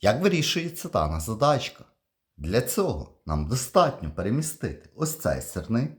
Як вирішується дана задачка? Для цього нам достатньо перемістити ось цей сирник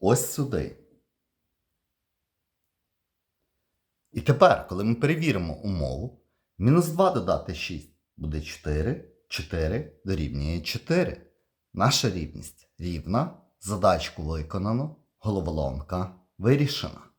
ось сюди. І тепер, коли ми перевіримо умову, мінус 2 додати 6 буде 4, 4 дорівнює 4. Наша рівність рівна, задачку виконано, головоломка вирішена.